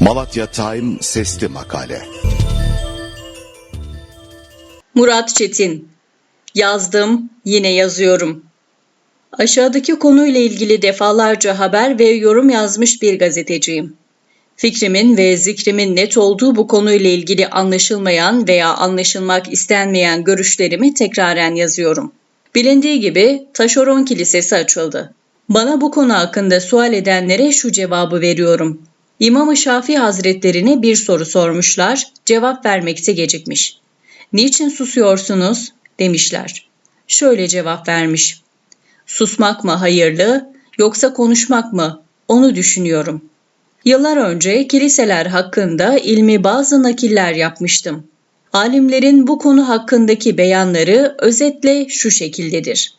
Malatya Time Sesli Makale Murat Çetin Yazdım, yine yazıyorum. Aşağıdaki konuyla ilgili defalarca haber ve yorum yazmış bir gazeteciyim. Fikrimin ve zikrimin net olduğu bu konuyla ilgili anlaşılmayan veya anlaşılmak istenmeyen görüşlerimi tekraren yazıyorum. Bilindiği gibi Taşeron Kilisesi açıldı. Bana bu konu hakkında sual edenlere şu cevabı veriyorum. İmam-ı Şafii Hazretlerine bir soru sormuşlar, cevap vermekte gecikmiş. Niçin susuyorsunuz? demişler. Şöyle cevap vermiş. Susmak mı hayırlı yoksa konuşmak mı? Onu düşünüyorum. Yıllar önce kiliseler hakkında ilmi bazı nakiller yapmıştım. Alimlerin bu konu hakkındaki beyanları özetle şu şekildedir.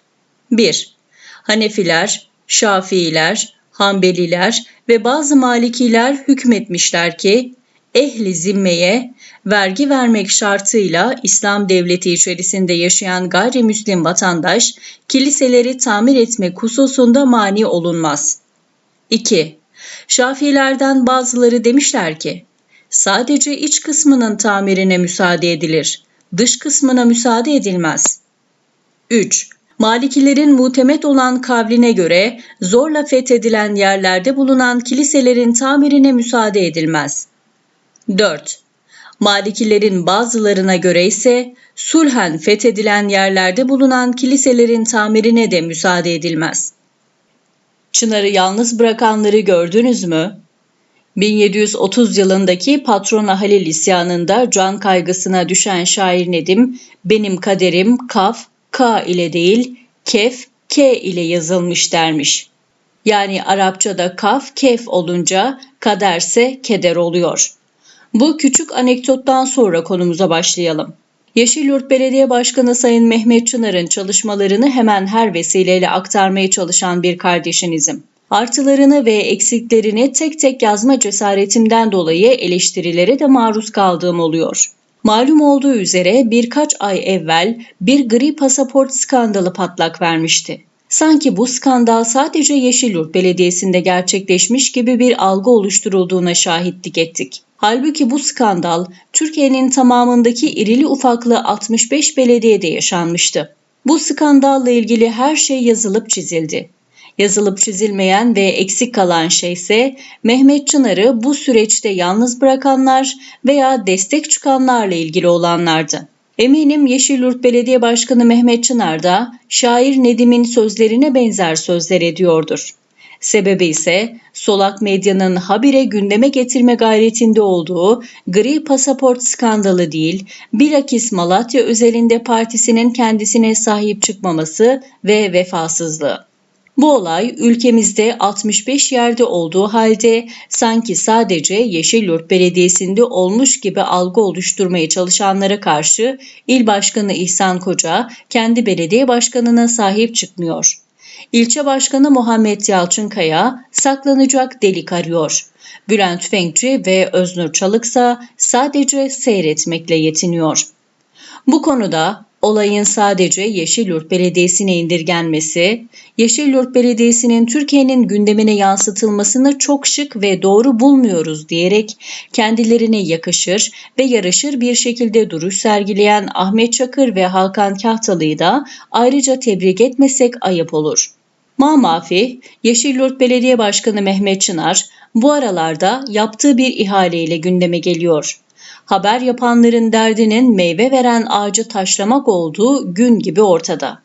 1. Hanefiler, Şafiiler, Hanbeliler ve bazı Malikiler hükmetmişler ki ehli zimmeye vergi vermek şartıyla İslam devleti içerisinde yaşayan gayrimüslim vatandaş kiliseleri tamir etmek hususunda mani olunmaz. 2. Şafiilerden bazıları demişler ki sadece iç kısmının tamirine müsaade edilir, dış kısmına müsaade edilmez. 3. Malikilerin mutemet olan kavline göre zorla fethedilen yerlerde bulunan kiliselerin tamirine müsaade edilmez. 4. Malikilerin bazılarına göre ise sulhen fethedilen yerlerde bulunan kiliselerin tamirine de müsaade edilmez. Çınar'ı yalnız bırakanları gördünüz mü? 1730 yılındaki Patrona Halil isyanında can kaygısına düşen şair Nedim, benim kaderim kaf, K ile değil, kef, K ile yazılmış dermiş. Yani Arapçada kaf, kef olunca kaderse keder oluyor. Bu küçük anekdottan sonra konumuza başlayalım. Yeşilyurt Belediye Başkanı Sayın Mehmet Çınar'ın çalışmalarını hemen her vesileyle aktarmaya çalışan bir kardeşinizim. Artılarını ve eksiklerini tek tek yazma cesaretimden dolayı eleştirilere de maruz kaldığım oluyor. Malum olduğu üzere birkaç ay evvel bir gri pasaport skandalı patlak vermişti. Sanki bu skandal sadece Yeşilyurt Belediyesi'nde gerçekleşmiş gibi bir algı oluşturulduğuna şahitlik ettik. Halbuki bu skandal Türkiye'nin tamamındaki irili ufaklı 65 belediyede yaşanmıştı. Bu skandalla ilgili her şey yazılıp çizildi. Yazılıp çizilmeyen ve eksik kalan şey ise Mehmet Çınar'ı bu süreçte yalnız bırakanlar veya destek çıkanlarla ilgili olanlardı. Eminim Yeşilyurt Belediye Başkanı Mehmet Çınar da şair Nedim'in sözlerine benzer sözler ediyordur. Sebebi ise solak medyanın habire gündeme getirme gayretinde olduğu gri pasaport skandalı değil, bilakis Malatya özelinde partisinin kendisine sahip çıkmaması ve vefasızlığı. Bu olay ülkemizde 65 yerde olduğu halde sanki sadece Yeşilyurt Belediyesi'nde olmuş gibi algı oluşturmaya çalışanlara karşı İl Başkanı İhsan Koca kendi belediye başkanına sahip çıkmıyor. İlçe Başkanı Muhammed Yalçınkaya saklanacak delik arıyor. Bülent Tüfekçi ve Öznur Çalıksa sadece seyretmekle yetiniyor. Bu konuda olayın sadece Yeşilyurt Belediyesi'ne indirgenmesi, Yeşilyurt Belediyesi'nin Türkiye'nin gündemine yansıtılmasını çok şık ve doğru bulmuyoruz diyerek kendilerine yakışır ve yaraşır bir şekilde duruş sergileyen Ahmet Çakır ve Hakan Kahtalı'yı da ayrıca tebrik etmesek ayıp olur. Mamafi, Yeşilyurt Belediye Başkanı Mehmet Çınar bu aralarda yaptığı bir ihaleyle gündeme geliyor haber yapanların derdinin meyve veren ağacı taşlamak olduğu gün gibi ortada.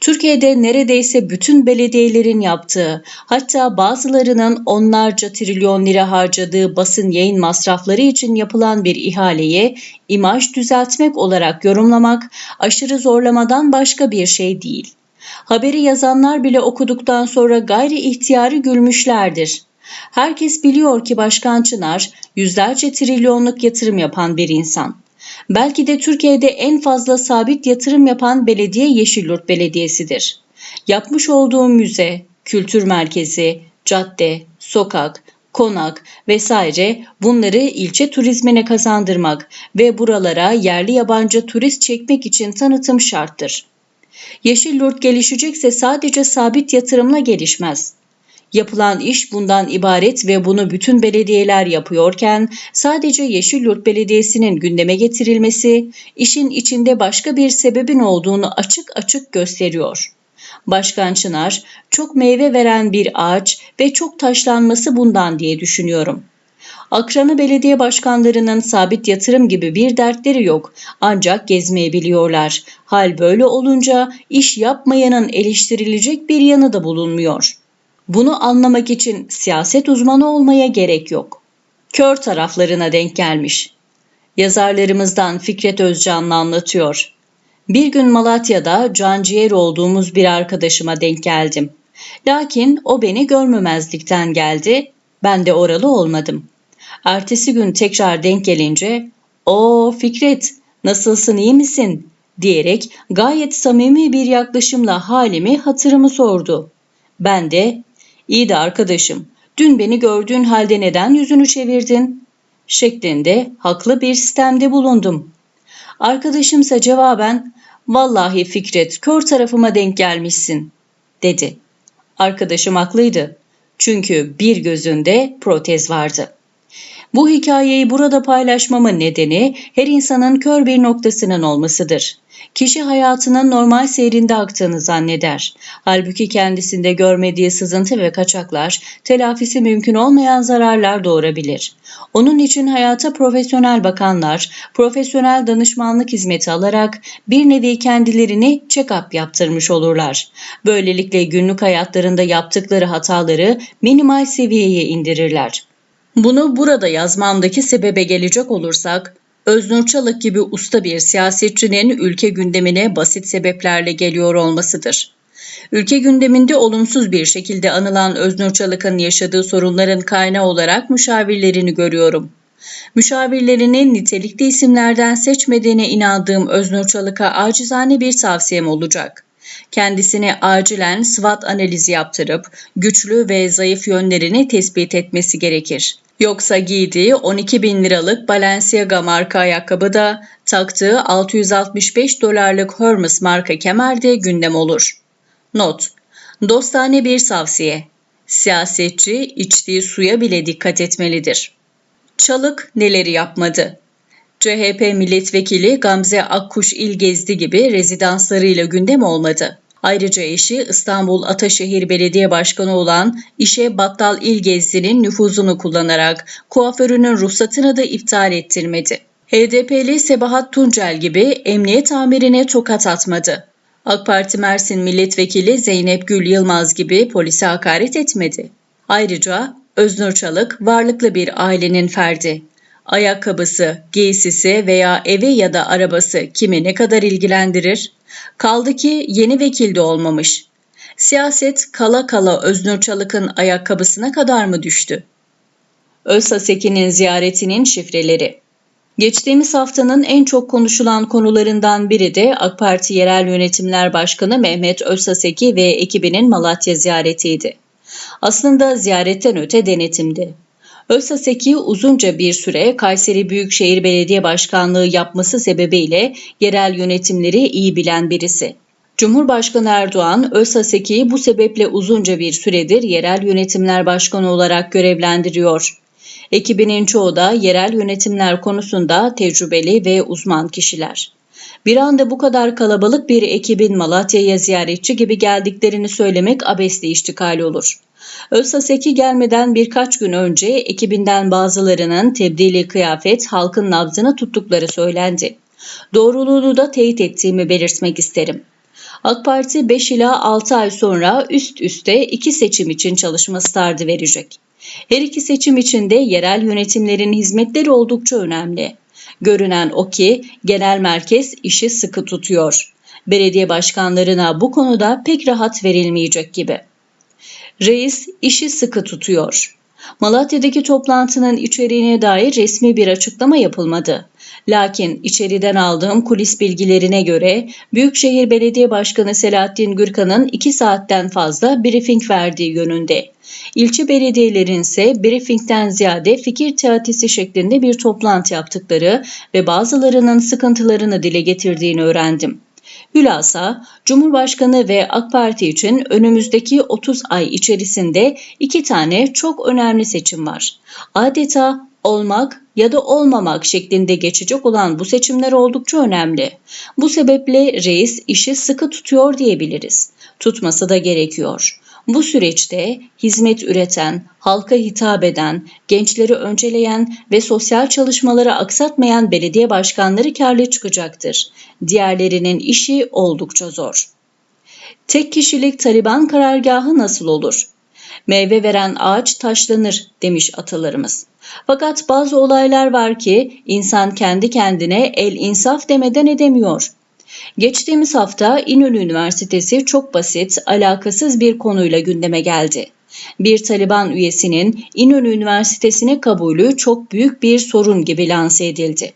Türkiye'de neredeyse bütün belediyelerin yaptığı, hatta bazılarının onlarca trilyon lira harcadığı basın yayın masrafları için yapılan bir ihaleye imaj düzeltmek olarak yorumlamak aşırı zorlamadan başka bir şey değil. Haberi yazanlar bile okuduktan sonra gayri ihtiyarı gülmüşlerdir. Herkes biliyor ki Başkan Çınar yüzlerce trilyonluk yatırım yapan bir insan. Belki de Türkiye'de en fazla sabit yatırım yapan belediye Yeşilyurt Belediyesi'dir. Yapmış olduğu müze, kültür merkezi, cadde, sokak, konak vesaire bunları ilçe turizmine kazandırmak ve buralara yerli yabancı turist çekmek için tanıtım şarttır. Yeşilyurt gelişecekse sadece sabit yatırımla gelişmez Yapılan iş bundan ibaret ve bunu bütün belediyeler yapıyorken sadece Yeşilyurt Belediyesi'nin gündeme getirilmesi işin içinde başka bir sebebin olduğunu açık açık gösteriyor. Başkan Çınar, çok meyve veren bir ağaç ve çok taşlanması bundan diye düşünüyorum. Akranı belediye başkanlarının sabit yatırım gibi bir dertleri yok ancak gezmeyi biliyorlar. Hal böyle olunca iş yapmayanın eleştirilecek bir yanı da bulunmuyor. Bunu anlamak için siyaset uzmanı olmaya gerek yok. Kör taraflarına denk gelmiş. Yazarlarımızdan Fikret Özcanlı anlatıyor. Bir gün Malatya'da canciğer olduğumuz bir arkadaşıma denk geldim. Lakin o beni görmemezlikten geldi, ben de oralı olmadım. Ertesi gün tekrar denk gelince, ''O Fikret, nasılsın iyi misin?'' diyerek gayet samimi bir yaklaşımla halimi hatırımı sordu. Ben de, ''İyi de arkadaşım, dün beni gördüğün halde neden yüzünü çevirdin?'' şeklinde haklı bir sistemde bulundum. Arkadaşımsa cevaben, ''Vallahi Fikret, kör tarafıma denk gelmişsin.'' dedi. Arkadaşım haklıydı. Çünkü bir gözünde protez vardı. Bu hikayeyi burada paylaşmamın nedeni her insanın kör bir noktasının olmasıdır. Kişi hayatının normal seyrinde aktığını zanneder. Halbuki kendisinde görmediği sızıntı ve kaçaklar telafisi mümkün olmayan zararlar doğurabilir. Onun için hayata profesyonel bakanlar, profesyonel danışmanlık hizmeti alarak bir nevi kendilerini check-up yaptırmış olurlar. Böylelikle günlük hayatlarında yaptıkları hataları minimal seviyeye indirirler. Bunu burada yazmamdaki sebebe gelecek olursak, Öznur Çalık gibi usta bir siyasetçinin ülke gündemine basit sebeplerle geliyor olmasıdır. Ülke gündeminde olumsuz bir şekilde anılan Öznur Çalık'ın yaşadığı sorunların kaynağı olarak müşavirlerini görüyorum. Müşavirlerini nitelikli isimlerden seçmediğine inandığım Öznur Çalık'a acizane bir tavsiyem olacak. Kendisine acilen SWOT analizi yaptırıp güçlü ve zayıf yönlerini tespit etmesi gerekir. Yoksa giydiği 12 bin liralık Balenciaga marka ayakkabı da taktığı 665 dolarlık Hermes marka kemer de gündem olur. Not Dostane bir tavsiye. Siyasetçi içtiği suya bile dikkat etmelidir. Çalık neleri yapmadı? CHP milletvekili Gamze Akkuş İlgezdi gibi rezidanslarıyla gündem olmadı. Ayrıca eşi İstanbul Ataşehir Belediye Başkanı olan İşe Battal İlgezdi'nin nüfuzunu kullanarak kuaförünün ruhsatını da iptal ettirmedi. HDP'li Sebahat Tuncel gibi emniyet amirine tokat atmadı. AK Parti Mersin Milletvekili Zeynep Gül Yılmaz gibi polise hakaret etmedi. Ayrıca Öznur Çalık varlıklı bir ailenin ferdi. Ayakkabısı, giysisi veya evi ya da arabası kimi ne kadar ilgilendirir? Kaldı ki yeni vekil de olmamış. Siyaset kala kala Öznur Çalık'ın ayakkabısına kadar mı düştü? Özsaseki'nin ziyaretinin şifreleri Geçtiğimiz haftanın en çok konuşulan konularından biri de AK Parti Yerel Yönetimler Başkanı Mehmet Özsaseki ve ekibinin Malatya ziyaretiydi. Aslında ziyaretten öte denetimdi. Özsaseki uzunca bir süre Kayseri Büyükşehir Belediye Başkanlığı yapması sebebiyle yerel yönetimleri iyi bilen birisi. Cumhurbaşkanı Erdoğan, Özsaseki'yi bu sebeple uzunca bir süredir yerel yönetimler başkanı olarak görevlendiriyor. Ekibinin çoğu da yerel yönetimler konusunda tecrübeli ve uzman kişiler. Bir anda bu kadar kalabalık bir ekibin Malatya'ya ziyaretçi gibi geldiklerini söylemek abesli iştikal olur. Özsaseki gelmeden birkaç gün önce ekibinden bazılarının tebdili kıyafet halkın nabzını tuttukları söylendi. Doğruluğunu da teyit ettiğimi belirtmek isterim. AK Parti 5 ila 6 ay sonra üst üste iki seçim için çalışma startı verecek. Her iki seçim için de yerel yönetimlerin hizmetleri oldukça önemli. Görünen o ki genel merkez işi sıkı tutuyor. Belediye başkanlarına bu konuda pek rahat verilmeyecek gibi. Reis işi sıkı tutuyor. Malatya'daki toplantının içeriğine dair resmi bir açıklama yapılmadı. Lakin içeriden aldığım kulis bilgilerine göre Büyükşehir Belediye Başkanı Selahattin Gürkan'ın 2 saatten fazla briefing verdiği yönünde. İlçe belediyelerin ise briefingten ziyade fikir teatisi şeklinde bir toplantı yaptıkları ve bazılarının sıkıntılarını dile getirdiğini öğrendim. Hülasa, Cumhurbaşkanı ve AK Parti için önümüzdeki 30 ay içerisinde iki tane çok önemli seçim var. Adeta olmak ya da olmamak şeklinde geçecek olan bu seçimler oldukça önemli. Bu sebeple reis işi sıkı tutuyor diyebiliriz. Tutması da gerekiyor. Bu süreçte hizmet üreten, halka hitap eden, gençleri önceleyen ve sosyal çalışmaları aksatmayan belediye başkanları karlı çıkacaktır. Diğerlerinin işi oldukça zor. Tek kişilik Taliban karargahı nasıl olur? Meyve veren ağaç taşlanır demiş atalarımız. Fakat bazı olaylar var ki insan kendi kendine el insaf demeden edemiyor. Geçtiğimiz hafta İnönü Üniversitesi çok basit, alakasız bir konuyla gündeme geldi. Bir Taliban üyesinin İnönü Üniversitesi'ne kabulü çok büyük bir sorun gibi lanse edildi.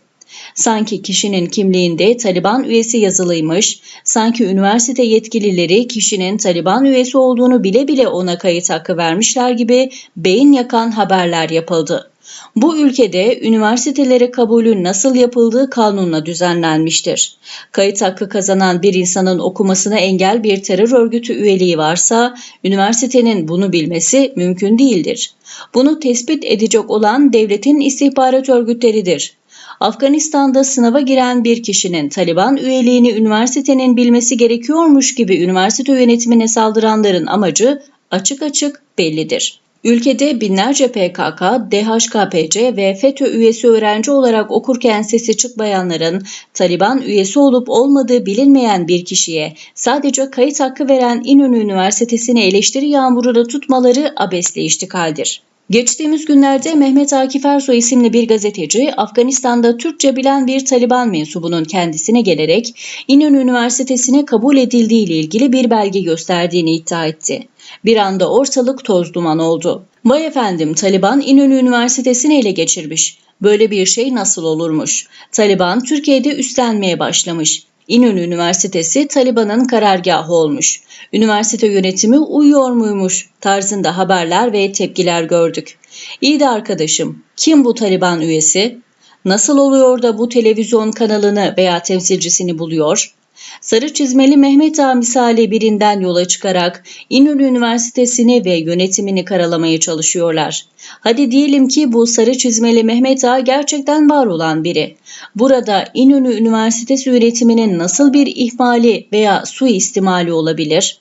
Sanki kişinin kimliğinde Taliban üyesi yazılıymış, sanki üniversite yetkilileri kişinin Taliban üyesi olduğunu bile bile ona kayıt hakkı vermişler gibi beyin yakan haberler yapıldı. Bu ülkede üniversitelere kabulün nasıl yapıldığı kanunla düzenlenmiştir. Kayıt hakkı kazanan bir insanın okumasına engel bir terör örgütü üyeliği varsa üniversitenin bunu bilmesi mümkün değildir. Bunu tespit edecek olan devletin istihbarat örgütleridir. Afganistan'da sınava giren bir kişinin Taliban üyeliğini üniversitenin bilmesi gerekiyormuş gibi üniversite yönetimine saldıranların amacı açık açık bellidir. Ülkede binlerce PKK, DHKPC ve FETÖ üyesi öğrenci olarak okurken sesi çıkmayanların Taliban üyesi olup olmadığı bilinmeyen bir kişiye sadece kayıt hakkı veren İnönü Üniversitesi'ni eleştiri yağmuruna tutmaları abesle iştikaldir. Geçtiğimiz günlerde Mehmet Akif Ersoy isimli bir gazeteci Afganistan'da Türkçe bilen bir Taliban mensubunun kendisine gelerek İnönü Üniversitesi'ne kabul edildiği ile ilgili bir belge gösterdiğini iddia etti. Bir anda ortalık toz duman oldu. Vay efendim Taliban İnönü Üniversitesi'ni ele geçirmiş. Böyle bir şey nasıl olurmuş? Taliban Türkiye'de üstlenmeye başlamış. İnönü Üniversitesi Taliban'ın karargahı olmuş. Üniversite yönetimi uyuyor muymuş tarzında haberler ve tepkiler gördük. İyi de arkadaşım, kim bu Taliban üyesi? Nasıl oluyor da bu televizyon kanalını veya temsilcisini buluyor? Sarı çizmeli Mehmet Ağa misali birinden yola çıkarak İnönü Üniversitesi'ni ve yönetimini karalamaya çalışıyorlar. Hadi diyelim ki bu sarı çizmeli Mehmet Ağa gerçekten var olan biri. Burada İnönü Üniversitesi yönetiminin nasıl bir ihmali veya suistimali olabilir?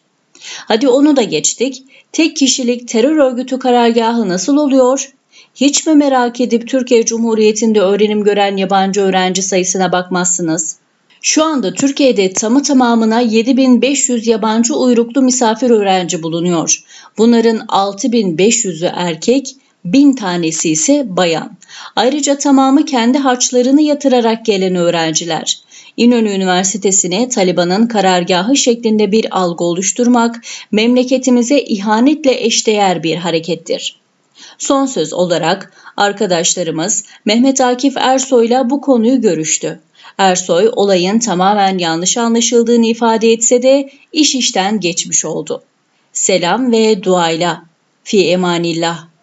Hadi onu da geçtik. Tek kişilik terör örgütü karargahı nasıl oluyor? Hiç mi merak edip Türkiye Cumhuriyeti'nde öğrenim gören yabancı öğrenci sayısına bakmazsınız? Şu anda Türkiye'de tamı tamamına 7500 yabancı uyruklu misafir öğrenci bulunuyor. Bunların 6500'ü erkek, 1000 tanesi ise bayan. Ayrıca tamamı kendi harçlarını yatırarak gelen öğrenciler. İnönü Üniversitesi'ne Taliban'ın karargahı şeklinde bir algı oluşturmak memleketimize ihanetle eşdeğer bir harekettir. Son söz olarak arkadaşlarımız Mehmet Akif Ersoy'la bu konuyu görüştü. Ersoy olayın tamamen yanlış anlaşıldığını ifade etse de iş işten geçmiş oldu. Selam ve duayla. Fi emanillah.